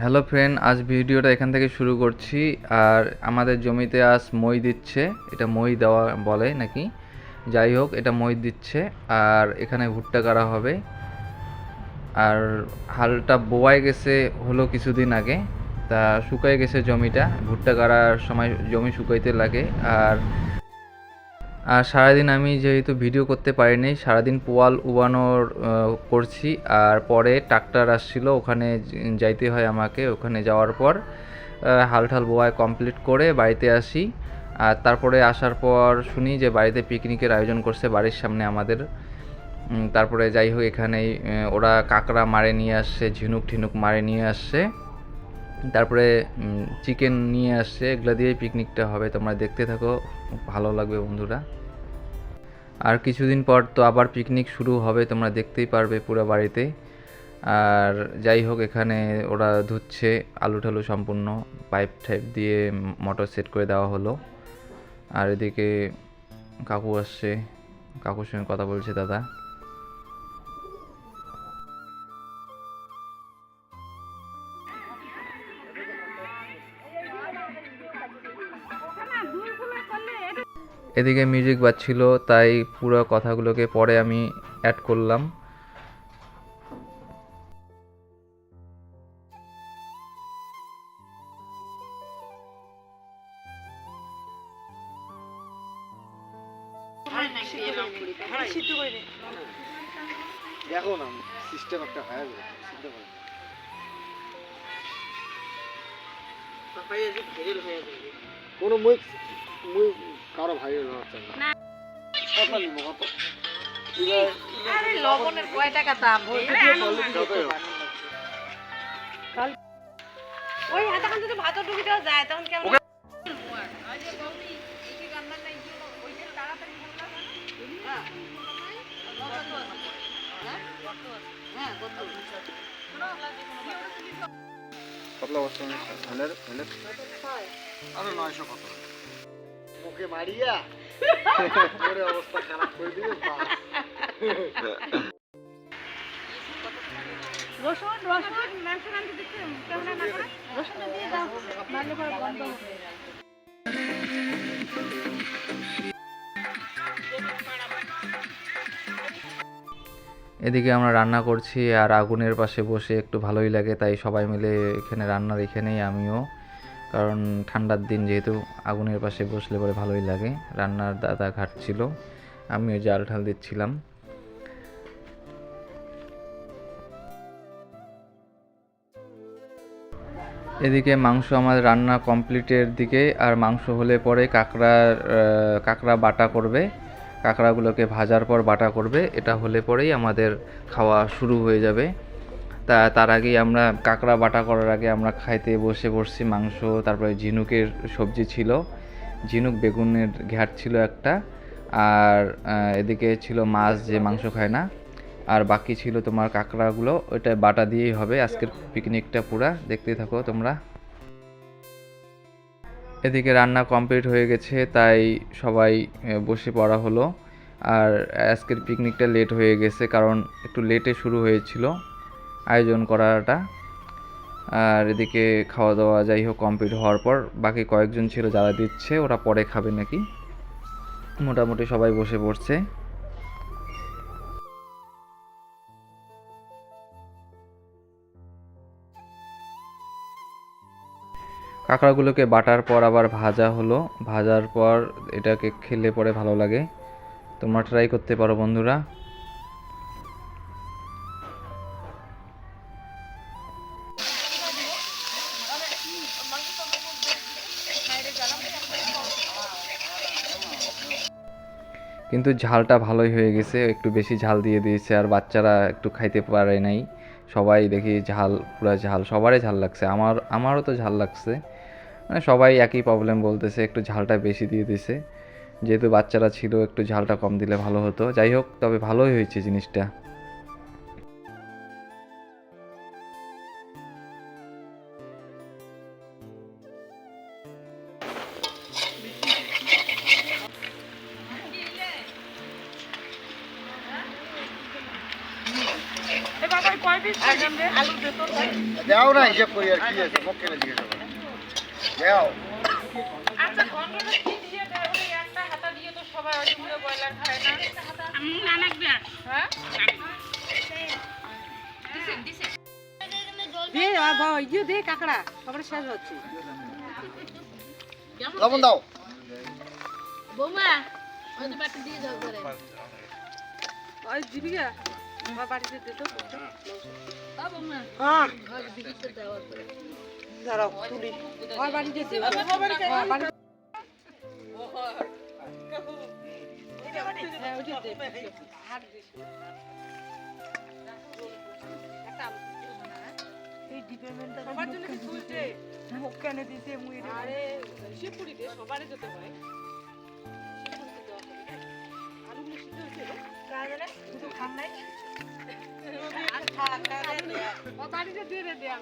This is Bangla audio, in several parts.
হ্যালো ফ্রেন্ড, আজ ভিডিওটা এখান থেকে শুরু করছি। আর আমাদের জমিতে আজ মই দিচ্ছে, এটা মই দেওয়া বলে নাকি? যাই হোক, এটা মই দিচ্ছে, আর এখানে ভুট্টা করা হবে। আর হালটা বোয়াই গেছে হলো কিছুদিন আগে, তা শুকাই গেছে জমিটা। ভুট্টা কাটার সময় জমি শুকাইতে লাগে, আর আর সারাদিন আমি যেহেতু ভিডিও করতে পারিনি, সারাদিন পোয়াল উবানোর করছি। আর পরে ট্রাক্টর আসছিল, ওখানে যাইতে হয় আমাকে। ওখানে যাওয়ার পর হাল ঠাল বোয়ায় কমপ্লিট করে বাড়িতে আসি। আর তারপরে আসার পর শুনি যে বাড়িতে পিকনিকের আয়োজন করছে বাড়ির সামনে আমাদের। তারপরে যাই হোক এখানেই ওরা কাঁকড়া মারে নিয়ে আসছে, ঝিনুক ঠিনুক মারে নিয়ে আসছে। তারপরে চিকেন নিয়ে আসছে, এগুলো দিয়েই পিকনিকটা হবে। তোমরা দেখতে থাকো, ভালো লাগবে বন্ধুরা। আর কিছুদিন পর তো আবার পিকনিক শুরু হবে, তোমরা দেখতেই পারবে পুরো বাড়িতে। আর যাই হোক, এখানে ওরা ধুচ্ছে আলু ঠালু সম্পূর্ণ পাইপ টাইপ দিয়ে মোটর সেট করে দেওয়া হলো। আর এদিকে কাকু আসছে, কাকুর সঙ্গে কথা বলছে দাদা। এদিকে মিউজিক বাজছিল তাই পুরো কথাগুলোকে পরে আমি অ্যাড করলাম। দেখো না সিস্টেম একটা হয়ে যাবে সিদ্ধ করে কোনো মুই মুই কারও ভাই হচ্ছে না। কত নিব কত আরে লবণের কয় টাকা দাম? ওই এতক্ষণ যদি ভাত ডুবিটাও যায় তখন কেমন কতলা বস্তা ধানের ধানের আরও নয়শো কত? মুখে মারিয়া? পরে অবস্থা খারাপ করে দিবে রসুন রসুন মাংস রান্না দিতে কেমন না করে রসুন দিয়ে দাও নাহলে পরে গন্ধ এদিকে আমরা রান্না করছি আর আগুনের পাশে বসে একটু ভালোই লাগে, তাই সবাই মিলে এখানে রান্না রান্নার এখানেই আমিও। কারণ ঠান্ডার দিন যেহেতু আগুনের পাশে বসলে পরে ভালোই লাগে, রান্নার দাদা ঘাটছিল আমিও জাল ঠাল দিচ্ছিলাম। এদিকে মাংস আমাদের রান্না কমপ্লিটের দিকে, আর মাংস হলে পরে কাঁকড়া কাঁকড়া বাটা করবে। কাঁকড়াগুলোকে ভাজার পর বাটা করবে, এটা হলে পরেই আমাদের খাওয়া শুরু হয়ে যাবে। তা, তার আগেই আমরা কাঁকড়া বাটা করার আগে আমরা খাইতে বসে বসছি মাংস, তারপরে ঝিনুকের সবজি ছিল। ঝিনুক বেগুনের ঘ্যাট ছিল একটা, আর এদিকে ছিল মাছ যে মাংস খায় না। আর বাকি ছিল তোমার কাঁকড়াগুলো, ওইটা বাটা দিয়েই হবে। আজকের পিকনিকটা পুরা দেখতে থাকো তোমরা। এদিকে রান্না কমপ্লিট হয়ে গেছে, তাই সবাই বসে পড়া হলো। আর আজকের পিকনিকটা লেট হয়ে গেছে, কারণ একটু লেটে শুরু হয়েছিল আয়োজন করাটা। আর এদিকে খাওয়া দাওয়া যাই হোক কমপ্লিট হওয়ার পর বাকি কয়েকজন ছিল যারা দিচ্ছে, ওরা পরে খাবে নাকি? মোটামুটি সবাই বসে পড়ছে। কাঁকড়াগুলোকে বাটার পর আবার ভাজা হলো। ভাজার পর এটাকে খেলে পরে ভালো লাগে। তোমরা ট্রাই করতে পারো বন্ধুরা। কিন্তু ঝালটা ভালোই হয়ে গেছে। একটু বেশি ঝাল দিয়ে দিয়েছে আর বাচ্চারা একটু খাইতে পারে নাই। সবাই দেখি ঝাল, পুরো ঝাল, সবারই ঝাল লাগছে। আমার, আমারও তো ঝাল লাগছে। মানে সবাই একই প্রবলেম বলতেছে একটু ঝালটা বেশি দিয়ে দিছে। যেহেতু বাচ্চারা ছিল একটু ঝালটা কম দিলে ভালো হতো। যাই হোক তবে ভালোই হয়েছে জিনিসটা। বাবা কয় পিস আলু দে দেও না হিসেব করি আর কি আছে মুখ কেনে দিয়ে দেবো। দেও আচ্ছা ঘন্টাটা দিয়ে দেয়? ওই একটা হাতা দিয়ে তো সবাই ওইগুলো বয়লার খায় না। আমি না লাগবে হ্যাঁ? দে বাবা ইয়ে দে কাকড়া। সবার শেষ হচ্ছে। লবণ দাও। বৌমা ওই বাটি দিয়ে দাও করে ওই জীবিকা আমার বাড়িতে দে তো ও বৌমা হ্যাঁ। ওই দাও করে দাঁড়াও তুলি। আমার সবারই যেতে হয়। রে ও বাড়িতে দিয়ে দেয়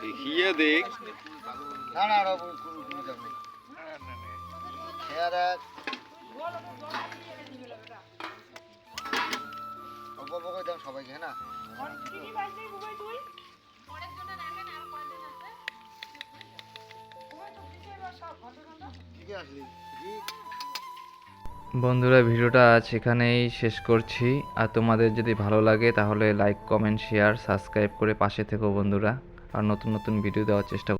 দেখিয়ে দেখ। না না বন্ধুরা, ভিডিওটা আজ এখানেই শেষ করছি। আর তোমাদের যদি ভালো লাগে, তাহলে লাইক কমেন্ট শেয়ার সাবস্ক্রাইব করে পাশে থেকো বন্ধুরা। আর নতুন নতুন ভিডিও দেওয়ার চেষ্টা